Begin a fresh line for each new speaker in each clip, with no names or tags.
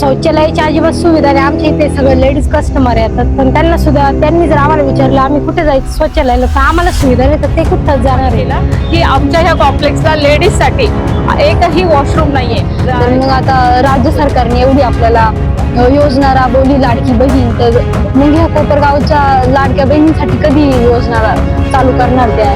शौचालयाची अजिबात सुविधा नाही. आमच्या इथे सगळे लेडीज कस्टमर येतात. पण त्यांना सुद्धा त्यांनी जर आम्हाला विचारलं आम्ही कुठे जायचं शौचालयाला? तर आम्हाला सुविधा नाही. तर ते कुठं जाणार आहे?
केला की आमच्या ह्या कॉम्प्लेक्सला लेडीजसाठी एकही वॉशरूम नाहीये.
तर मग आता राज्य सरकारने एवढी आपल्याला योजना राबवली लाडकी बहीण. तर मग ह्या कोपरगावच्या लाडक्या बहिणीसाठी कधी योजना चालू करणार त्या?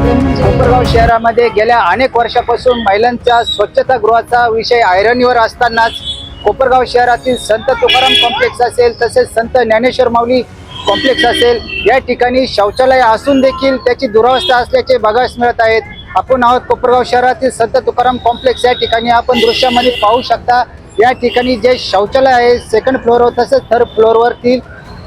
म्हणजे
कोपरगाव शहरामध्ये गेल्या अनेक वर्षापासून महिलांच्या स्वच्छता गृहाचा विषय ऐरणीवर असतानाच कोपरगाव शहरातील संत तुकाराम कॉम्प्लेक्स असेल तसेच संत ज्ञानेश्वर माऊली कॉम्प्लेक्स असेल या ठिकाणी शौचालय असून देखील त्याची दुरावस्था असल्याचे बघायस मिळत आहेत. आपण आहोत कोपरगाव शहरातील संत तुकाराम कॉम्प्लेक्स या ठिकाणी आपण दृश्यामध्ये पाहू शकता या ठिकाणी जे शौचालय आहे सेकंड फ्लोअरवर तसेच थर्ड फ्लोअरवरती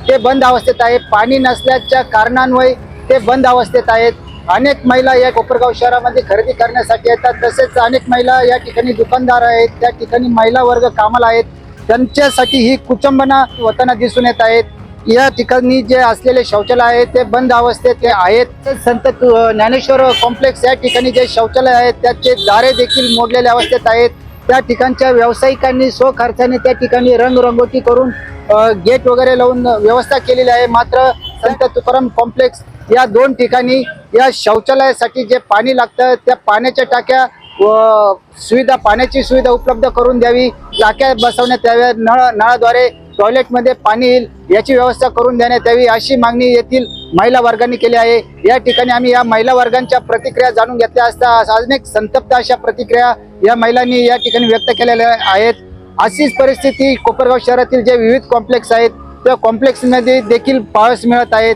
ते बंद अवस्थेत आहे. पाणी नसल्याच्या कारणांमुळे ते बंद अवस्थेत आहेत. अनेक महिला या कोपरगाव शहरामध्ये खरेदी करण्यासाठी येतात. तसेच अनेक महिला या ठिकाणी दुकानदार आहेत. त्या ठिकाणी महिला वर्ग कामाला आहेत. त्यांच्यासाठी ही कुचंबना होताना दिसून येत आहेत. या ठिकाणी जे असलेले शौचालय आहे ते बंद अवस्थेत ते आहेत. संत तु- ज्ञानेश्वर कॉम्प्लेक्स या ठिकाणी जे शौचालय आहेत त्याचे दारे देखील मोडलेल्या अवस्थेत आहेत. त्या ठिकाणच्या व्यावसायिकांनी स्वखर्चाने त्या ठिकाणी रंगरंगोटी करून गेट वगैरे लावून व्यवस्था केलेली आहे. मात्र संत तुकाराम कॉम्प्लेक्स या दोन ठिकाणी या शौचालयासाठी जे पाणी लागतं त्या पाण्याच्या टाक्या व सुविधा पाण्याची सुविधा उपलब्ध करून द्यावी. टाक्या बसवण्यात याव्या. नळ नळाद्वारे टॉयलेटमध्ये पाणी येईल याची व्यवस्था करून देण्यात यावी अशी मागणी येथील महिला वर्गाने केली आहे. या ठिकाणी आम्ही या महिला वर्गांच्या प्रतिक्रिया जाणून घेतल्या असता अनेक संतप्त अशा प्रतिक्रिया या महिलांनी या ठिकाणी व्यक्त केलेल्या आहेत. अशीच परिस्थिती कोपरगाव शहरातील जे विविध कॉम्प्लेक्स आहेत त्या कॉम्प्लेक्समध्ये देखील पाळस मिळत आहेत.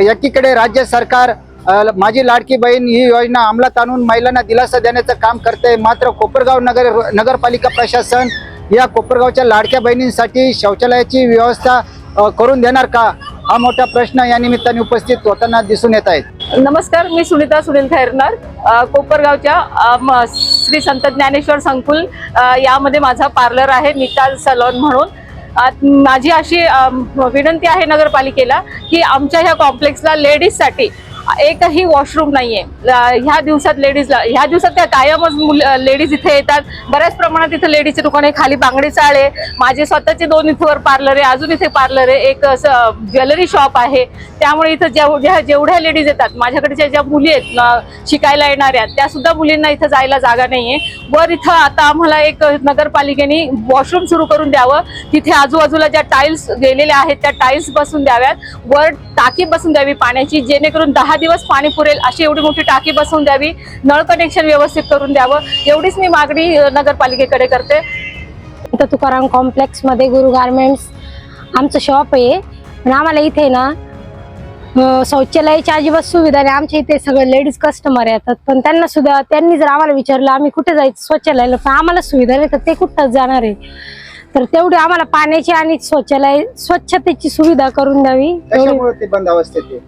एकीकडे राज्य सरकार माझी लाडकी बहीण ही योजना अंमलात आणून महिलांना दिलासा देण्याचं काम करते. मात्र कोपरगाव नगर नगरपालिका प्रशासन या कोपरगावच्या लाडक्या बहिणींसाठी शौचालयाची व्यवस्था करून देणार का? हा मोठा प्रश्न या निमित्ताने उपस्थित होताना दिसून येत आहेत.
नमस्कार मी सुनीता सुनील खैरनार. कोपरगावच्या म- श्री संत ज्ञानेश्वर संकुल यामध्ये माझा पार्लर आहे निकाल सलॉन म्हणून. माझी अशी विनंती आहे नगरपालिकेला की आमच्या ह्या कॉम्प्लेक्सला लेडीजसाठी एकही वॉशरूम नाहीये. आहे ह्या दिवसात लेडीजला ह्या दिवसात त्या कायमच लेडीज इथे येतात. बऱ्याच प्रमाणात इथे लेडीजचे दुकान आहे खाली बांगडी चाळ आहे. माझे स्वतःचे दोन इथेवर पार्लर आहे. अजून इथे पार्लर आहे. एक ज्वेलरी शॉप आहे. त्यामुळे इथं जेवढ्या जेवढ्या लेडीज येतात माझ्याकडच्या ज्या मुली आहेत शिकायला येणाऱ्या त्या सुद्धा मुलींना इथं जायला जागा नाहीये. वर इथं आता आम्हाला एक नगरपालिकेने वॉशरूम सुरू करून द्यावं. तिथे आजूबाजूला ज्या टाईल्स गेलेल्या आहेत त्या टाईल्स बसून द्याव्यात. वर टाकी बसून द्यावी पाण्याची जेणेकरून दहा दिवस पाणी पुरेल अशी एवढी मोठी टाकी बसवून द्यावी नळ कनेक्शन व्यवस्थित करून द्यावं एवढीच मी मागणी नगरपालिकेकडे करते.
इथं तुकाराम कॉम्प्लेक्समध्ये गुरु गारमेंट्स आमचं शॉप आहे. पण आम्हाला इथे ना शौचालयाची अजिबात सुविधा नाही. आमच्या इथे सगळे लेडीज कस्टमर येतात. पण त्यांना सुद्धा त्यांनी जर आम्हाला विचारलं आम्ही कुठे जायचं शौचालयाला? तर आम्हाला सुविधा नाही. तर ते कुठं जाणार आहे? तर तेवढी आम्हाला पाण्याची आणि शौचालय स्वच्छतेची सुविधा करून द्यावी. एवढी
त्याच्यामुळे ते बंद अवस्थेत.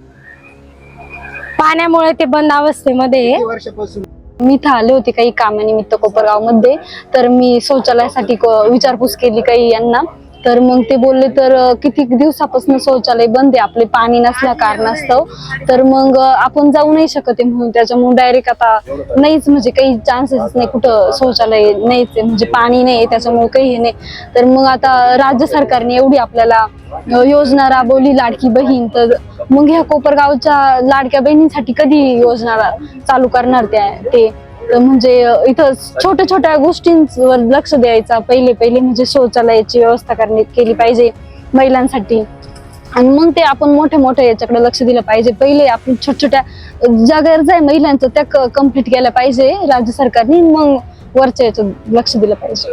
पाण्यामुळे ते बंद अवस्थेमध्ये आहे.
वर्षापासून?
मी इथं आले होते काही कामानिमित्त कोपरगावमध्ये तर मी शौचालयासाठी क- विचारपूस केली काही यांना. तर मग ते बोलले तर अं, किती दिवसापासून शौचालय बंद आहे? आपले पाणी नसल्या कारणास्तव. तर मग अं, आपण जाऊ नाही शकत आहे म्हणून त्याच्यामुळे डायरेक्ट आता नाहीच म्हणजे काही चान्सेस नाही कुठं शौचालय नाहीच आहे म्हणजे पाणी नाही त्याच्यामुळे काही हे नाही. तर मग आता राज्य सरकारने एवढी आपल्याला अं, योजना राबवली लाडकी बहीण. तर मग ह्या कोपरगावच्या लाडक्या बहिणींसाठी कधी योजना चालू करणार त्या ते? म्हणजे इथं छोट्या छोट्या गोष्टींवर लक्ष द्यायचा. पहिले पहिले म्हणजे शौचालयाची व्यवस्था करणे केली पाहिजे महिलांसाठी. आणि मग ते आपण मोठ्या मोठ्या याच्याकडे लक्ष दिलं पाहिजे. पहिले आपण छोट्या छोट्या ज्या गरजा आहे महिलांचं त्या कंप्लीट केल्या पाहिजे राज्य सरकारने. मग वरच्या याचं लक्ष दिलं पाहिजे.